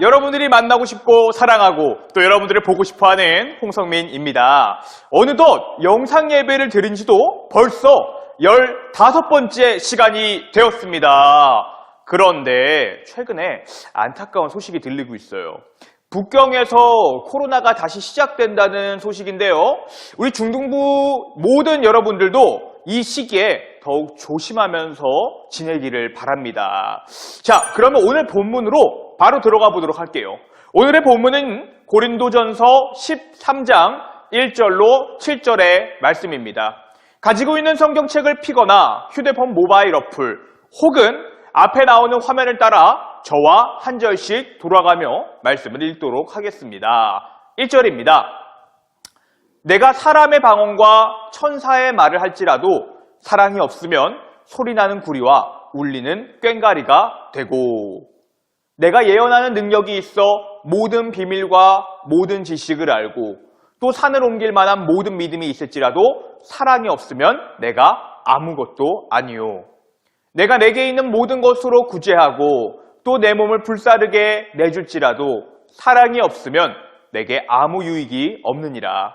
여러분들이 만나고 싶고 사랑하고 또 여러분들을 보고 싶어하는 홍성민입니다. 어느덧 영상 예배를 드린 지도 벌써 15번째 시간이 되었습니다. 그런데 최근에 안타까운 소식이 들리고 있어요. 북경에서 코로나가 다시 시작된다는 소식인데요. 우리 중등부 모든 여러분들도 이 시기에 더욱 조심하면서 지내기를 바랍니다. 자, 그러면 오늘 본문으로 바로 들어가 보도록 할게요. 오늘의 본문은 고린도전서 13장 1절로 7절의 말씀입니다. 가지고 있는 성경책을 피거나 휴대폰 모바일 어플 혹은 앞에 나오는 화면을 따라 저와 한 절씩 돌아가며 말씀을 읽도록 하겠습니다. 1절입니다. 내가 사람의 방언과 천사의 말을 할지라도 사랑이 없으면 소리나는 구리와 울리는 꽹가리가 되고 내가 예언하는 능력이 있어 모든 비밀과 모든 지식을 알고 또 산을 옮길 만한 모든 믿음이 있을지라도 사랑이 없으면 내가 아무것도 아니요. 내가 내게 있는 모든 것으로 구제하고 또 내 몸을 불사르게 내줄지라도 사랑이 없으면 내게 아무 유익이 없느니라.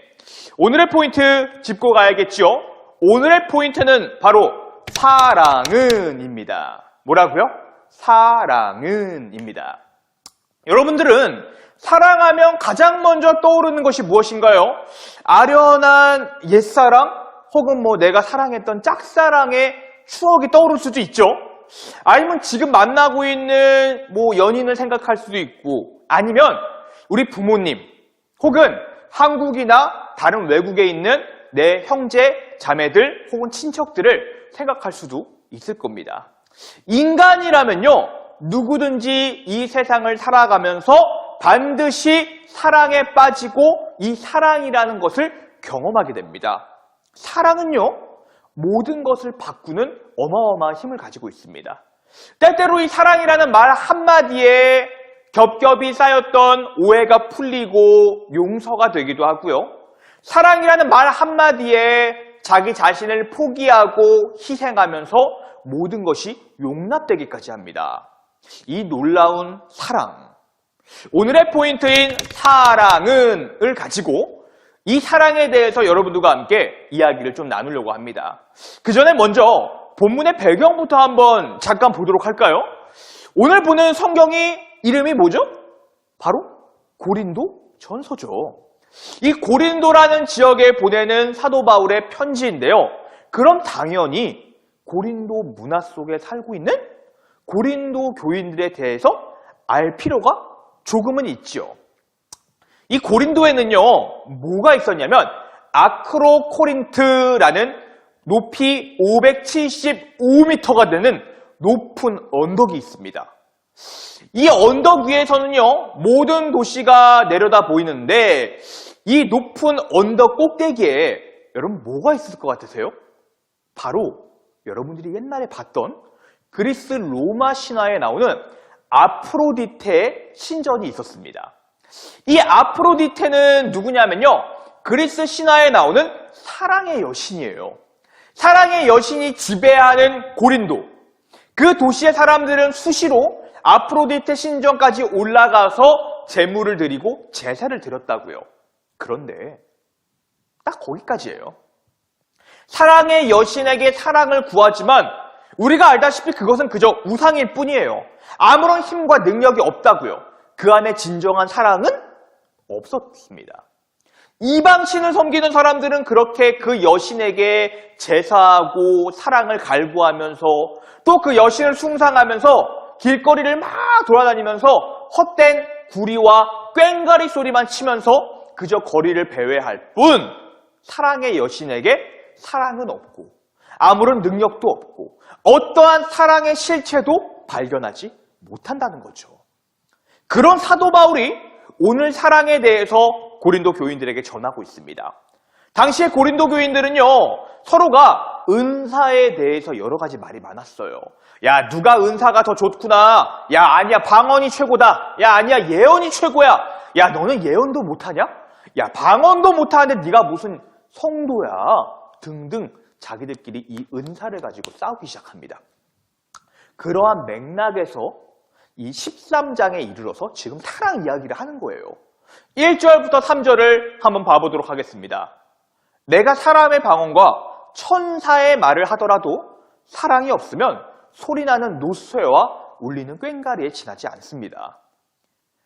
오늘의 포인트 짚고 가야겠죠? 오늘의 포인트는 바로 사랑은입니다. 뭐라고요? 사랑은입니다. 여러분들은 사랑하면 가장 먼저 떠오르는 것이 무엇인가요? 아련한 옛사랑 혹은 뭐 내가 사랑했던 짝사랑의 추억이 떠오를 수도 있죠. 아니면 지금 만나고 있는 뭐 연인을 생각할 수도 있고 아니면 우리 부모님 혹은 한국이나 다른 외국에 있는 내 형제, 자매들 혹은 친척들을 생각할 수도 있을 겁니다. 인간이라면요, 누구든지 이 세상을 살아가면서 반드시 사랑에 빠지고 이 사랑이라는 것을 경험하게 됩니다. 사랑은요, 모든 것을 바꾸는 어마어마한 힘을 가지고 있습니다. 때때로 이 사랑이라는 말 한마디에 겹겹이 쌓였던 오해가 풀리고 용서가 되기도 하고요. 사랑이라는 말 한마디에 자기 자신을 포기하고 희생하면서 모든 것이 용납되기까지 합니다. 이 놀라운 사랑. 오늘의 포인트인 사랑은을 가지고 이 사랑에 대해서 여러분들과 함께 이야기를 좀 나누려고 합니다. 그 전에 먼저 본문의 배경부터 한번 잠깐 보도록 할까요? 오늘 보는 성경이 이름이 뭐죠? 바로 고린도 전서죠. 이 고린도라는 지역에 보내는 사도 바울의 편지인데요. 그럼 당연히 고린도 문화 속에 살고 있는 고린도 교인들에 대해서 알 필요가 조금은 있죠. 이 고린도에는요, 뭐가 있었냐면, 아크로 코린트라는 높이 575m가 되는 높은 언덕이 있습니다. 이 언덕 위에서는요, 모든 도시가 내려다 보이는데, 이 높은 언덕 꼭대기에 여러분 뭐가 있을 것 같으세요? 바로 여러분들이 옛날에 봤던 그리스 로마 신화에 나오는 아프로디테의 신전이 있었습니다. 이 아프로디테는 누구냐면요. 그리스 신화에 나오는 사랑의 여신이에요. 사랑의 여신이 지배하는 고린도. 그 도시의 사람들은 수시로 아프로디테 신전까지 올라가서 제물을 드리고 제사를 드렸다고요. 그런데 딱 거기까지예요. 사랑의 여신에게 사랑을 구하지만 우리가 알다시피 그것은 그저 우상일 뿐이에요. 아무런 힘과 능력이 없다고요. 그 안에 진정한 사랑은 없었습니다. 이방신을 섬기는 사람들은 그렇게 그 여신에게 제사하고 사랑을 갈구하면서 또 그 여신을 숭상하면서 길거리를 막 돌아다니면서 헛된 구리와 꽹가리 소리만 치면서 그저 거리를 배회할 뿐 사랑의 여신에게 사랑은 없고 아무런 능력도 없고 어떠한 사랑의 실체도 발견하지 못한다는 거죠. 그런 사도 바울이 오늘 사랑에 대해서 고린도 교인들에게 전하고 있습니다. 당시에 고린도 교인들은요, 서로가 은사에 대해서 여러 가지 말이 많았어요. 야, 누가 은사가 더 좋구나. 야, 아니야, 방언이 최고다. 야, 아니야, 예언이 최고야. 야, 너는 예언도 못하냐? 야, 방언도 못하는데 네가 무슨 성도야. 등등 자기들끼리 이 은사를 가지고 싸우기 시작합니다. 그러한 맥락에서 이 13장에 이르러서 지금 사랑 이야기를 하는 거예요. 1절부터 3절을 한번 봐보도록 하겠습니다. 내가 사람의 방언과 천사의 말을 하더라도 사랑이 없으면 소리나는 노쇠와 울리는 꽹가리에 지나지 않습니다.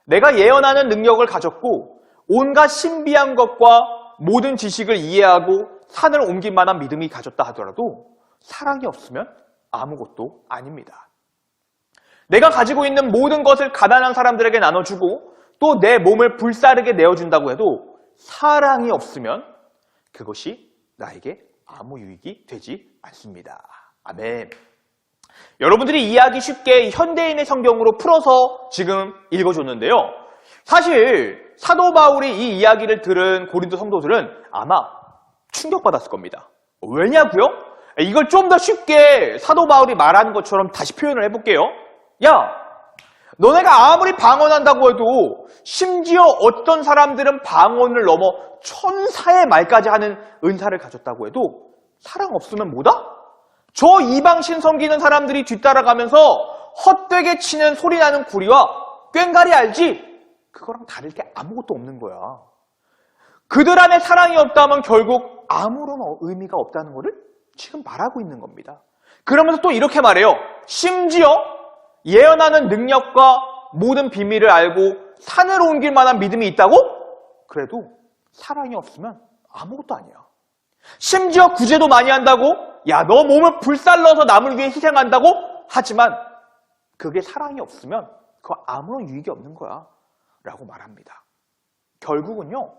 내가 예언하는 능력을 가졌고 온갖 신비한 것과 모든 지식을 이해하고 산을 옮길 만한 믿음이 가졌다 하더라도 사랑이 없으면 아무것도 아닙니다. 내가 가지고 있는 모든 것을 가난한 사람들에게 나눠주고 또 내 몸을 불사르게 내어준다고 해도 사랑이 없으면 그것이 나에게 아무 유익이 되지 않습니다. 아멘. 여러분들이 이해하기 쉽게 현대인의 성경으로 풀어서 지금 읽어줬는데요. 사실 사도 바울이 이 이야기를 들은 고린도 성도들은 아마 충격받았을 겁니다. 왜냐고요? 이걸 좀 더 쉽게 사도 바울이 말하는 것처럼 다시 표현을 해볼게요. 야, 너네가 아무리 방언한다고 해도 심지어 어떤 사람들은 방언을 넘어 천사의 말까지 하는 은사를 가졌다고 해도 사랑 없으면 뭐다? 저 이방신 섬기는 사람들이 뒤따라가면서 헛되게 치는 소리 나는 구리와 꽹가리 알지? 그거랑 다를 게 아무것도 없는 거야. 그들 안에 사랑이 없다면 결국 아무런 의미가 없다는 것을 지금 말하고 있는 겁니다. 그러면서 또 이렇게 말해요. 심지어 예언하는 능력과 모든 비밀을 알고 산을 옮길 만한 믿음이 있다고? 그래도 사랑이 없으면 아무것도 아니야. 심지어 구제도 많이 한다고? 야, 너 몸을 불살러서 남을 위해 희생한다고? 하지만 그게 사랑이 없으면 그거 아무런 유익이 없는 거야. 라고 말합니다. 결국은요,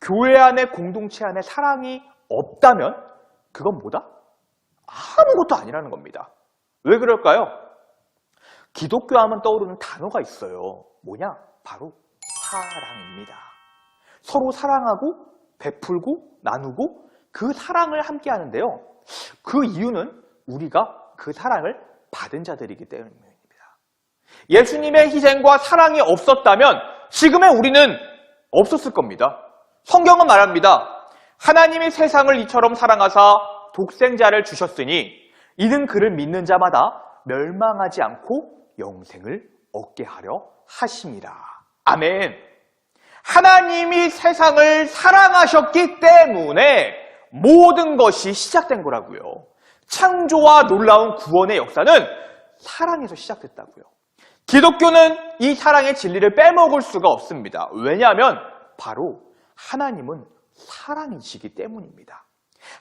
교회 안에 공동체 안에 사랑이 없다면 그건 뭐다? 아무것도 아니라는 겁니다. 왜 그럴까요? 기독교 하면 떠오르는 단어가 있어요. 뭐냐? 바로 사랑입니다. 서로 사랑하고 베풀고 나누고 그 사랑을 함께 하는데요. 그 이유는 우리가 그 사랑을 받은 자들이기 때문입니다. 예수님의 희생과 사랑이 없었다면 지금의 우리는 없었을 겁니다. 성경은 말합니다. 하나님이 세상을 이처럼 사랑하사 독생자를 주셨으니 이는 그를 믿는 자마다 멸망하지 않고 영생을 얻게 하려 하심이라. 아멘. 하나님이 세상을 사랑하셨기 때문에 모든 것이 시작된 거라고요. 창조와 놀라운 구원의 역사는 사랑에서 시작됐다고요. 기독교는 이 사랑의 진리를 빼먹을 수가 없습니다. 왜냐하면 바로 하나님은 사랑이시기 때문입니다.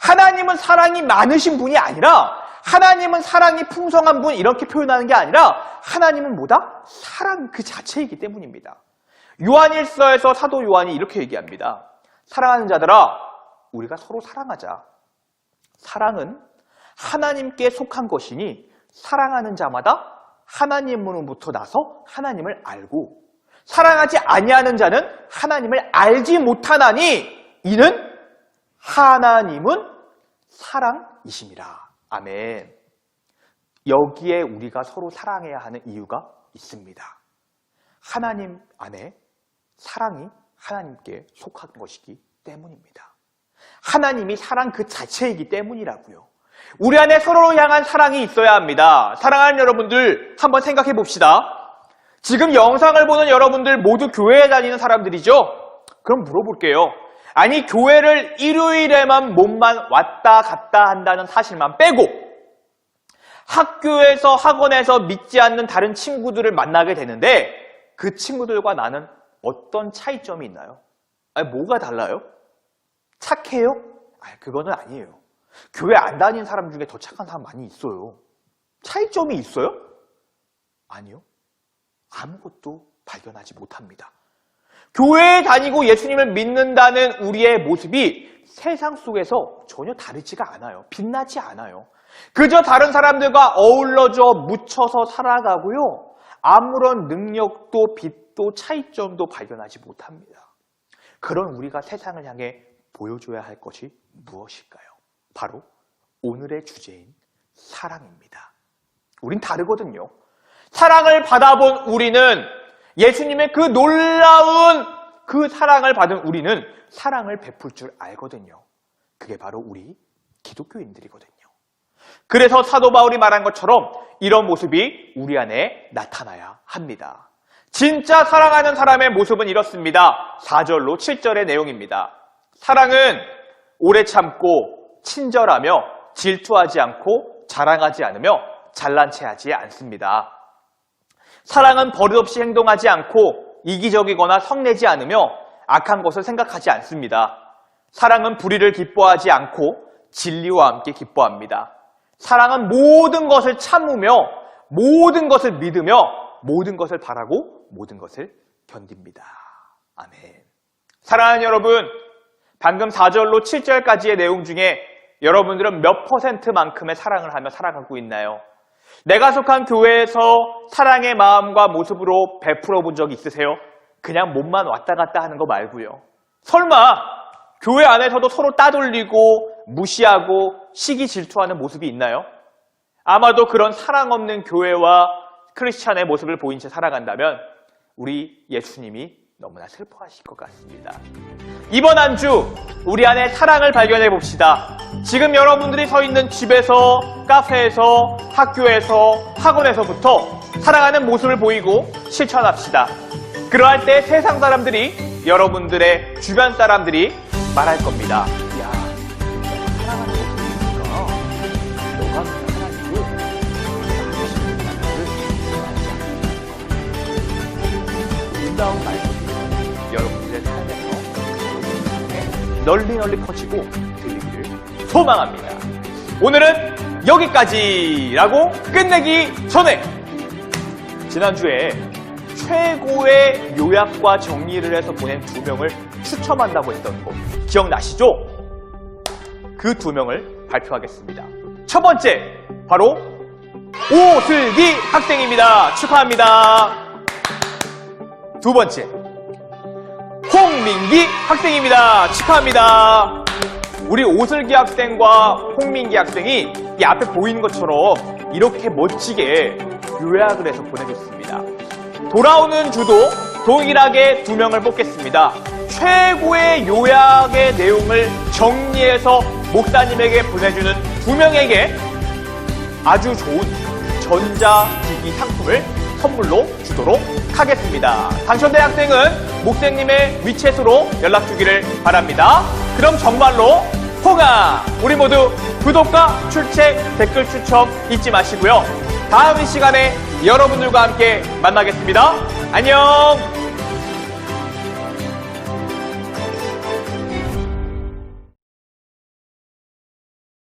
하나님은 사랑이 많으신 분이 아니라 하나님은 사랑이 풍성한 분 이렇게 표현하는 게 아니라 하나님은 뭐다? 사랑 그 자체이기 때문입니다. 요한일서에서 사도 요한이 이렇게 얘기합니다. 사랑하는 자들아 우리가 서로 사랑하자. 사랑은 하나님께 속한 것이니 사랑하는 자마다 하나님으로부터 나서 하나님을 알고 사랑하지 아니하는 자는 하나님을 알지 못하나니 이는 하나님은 사랑이심이라. 아멘. 여기에 우리가 서로 사랑해야 하는 이유가 있습니다. 하나님 안에 사랑이 하나님께 속한 것이기 때문입니다. 하나님이 사랑 그 자체이기 때문이라고요. 우리 안에 서로를 향한 사랑이 있어야 합니다. 사랑하는 여러분들 한번 생각해 봅시다. 지금 영상을 보는 여러분들 모두 교회에 다니는 사람들이죠? 그럼 물어볼게요. 아니 교회를 일요일에만 몸만 왔다 갔다 한다는 사실만 빼고 학교에서 학원에서 믿지 않는 다른 친구들을 만나게 되는데 그 친구들과 나는 어떤 차이점이 있나요? 아니 뭐가 달라요? 착해요? 아 그거는 아니에요. 교회 안 다니는 사람 중에 더 착한 사람 많이 있어요. 차이점이 있어요? 아니요. 아무것도 발견하지 못합니다. 교회에 다니고 예수님을 믿는다는 우리의 모습이 세상 속에서 전혀 다르지가 않아요. 빛나지 않아요. 그저 다른 사람들과 어울러져 묻혀서 살아가고요. 아무런 능력도 빛도 차이점도 발견하지 못합니다. 그런 우리가 세상을 향해 보여줘야 할 것이 무엇일까요? 바로 오늘의 주제인 사랑입니다. 우린 다르거든요. 사랑을 받아본 우리는 예수님의 그 놀라운 그 사랑을 받은 우리는 사랑을 베풀 줄 알거든요. 그게 바로 우리 기독교인들이거든요. 그래서 사도 바울이 말한 것처럼 이런 모습이 우리 안에 나타나야 합니다. 진짜 사랑하는 사람의 모습은 이렇습니다. 4절로 7절의 내용입니다. 사랑은 오래 참고 친절하며 질투하지 않고 자랑하지 않으며 잘난 체 하지 않습니다. 사랑은 버릇없이 행동하지 않고 이기적이거나 성내지 않으며 악한 것을 생각하지 않습니다. 사랑은 불의를 기뻐하지 않고 진리와 함께 기뻐합니다. 사랑은 모든 것을 참으며 모든 것을 믿으며 모든 것을 바라고 모든 것을 견딥니다. 아멘. 사랑하는 여러분, 방금 4절로 7절까지의 내용 중에 여러분들은 몇 퍼센트만큼의 사랑을 하며 살아가고 있나요? 내가 속한 교회에서 사랑의 마음과 모습으로 베풀어 본 적 있으세요? 그냥 몸만 왔다 갔다 하는 거 말고요. 설마 교회 안에서도 서로 따돌리고 무시하고 시기 질투하는 모습이 있나요? 아마도 그런 사랑 없는 교회와 크리스찬의 모습을 보인 채 살아간다면 우리 예수님이 너무나 슬퍼하실 것 같습니다. 이번 한 주 우리 안에 사랑을 발견해 봅시다. 지금 여러분들이 서 있는 집에서, 카페에서, 학교에서, 학원에서부터 사랑하는 모습을 보이고 실천합시다. 그러할 때 세상 사람들이 여러분들의 주변 사람들이 말할 겁니다. 야, 사랑하는 모습이니까 너가 사랑이고 아름다운 말씀이 여러분들의 삶에서 널리 널리 들리기를 소망합니다. 오늘은 여기까지라고 끝내기 전에 지난주에 최고의 요약과 정리를 해서 보낸 두 명을 추첨한다고 했던 거 기억나시죠? 그 두 명을 발표하겠습니다. 첫 번째, 바로 오슬기 학생입니다. 축하합니다. 두 번째, 홍민기 학생입니다. 축하합니다. 우리 오슬기 학생과 홍민기 학생이 이 앞에 보이는 것처럼 이렇게 멋지게 요약을 해서 보내줬습니다. 돌아오는 주도 동일하게 두 명을 뽑겠습니다. 최고의 요약의 내용을 정리해서 목사님에게 보내주는 두 명에게 아주 좋은 전자기기 상품을 선물로 주도록 하겠습니다. 당첨된 학생은 목사님의 위챗으로 연락 주기를 바랍니다. 그럼 정말로 홍아 우리 모두 구독과 출첵 댓글 추첨 잊지 마시고요. 다음 이 시간에 여러분들과 함께 만나겠습니다. 안녕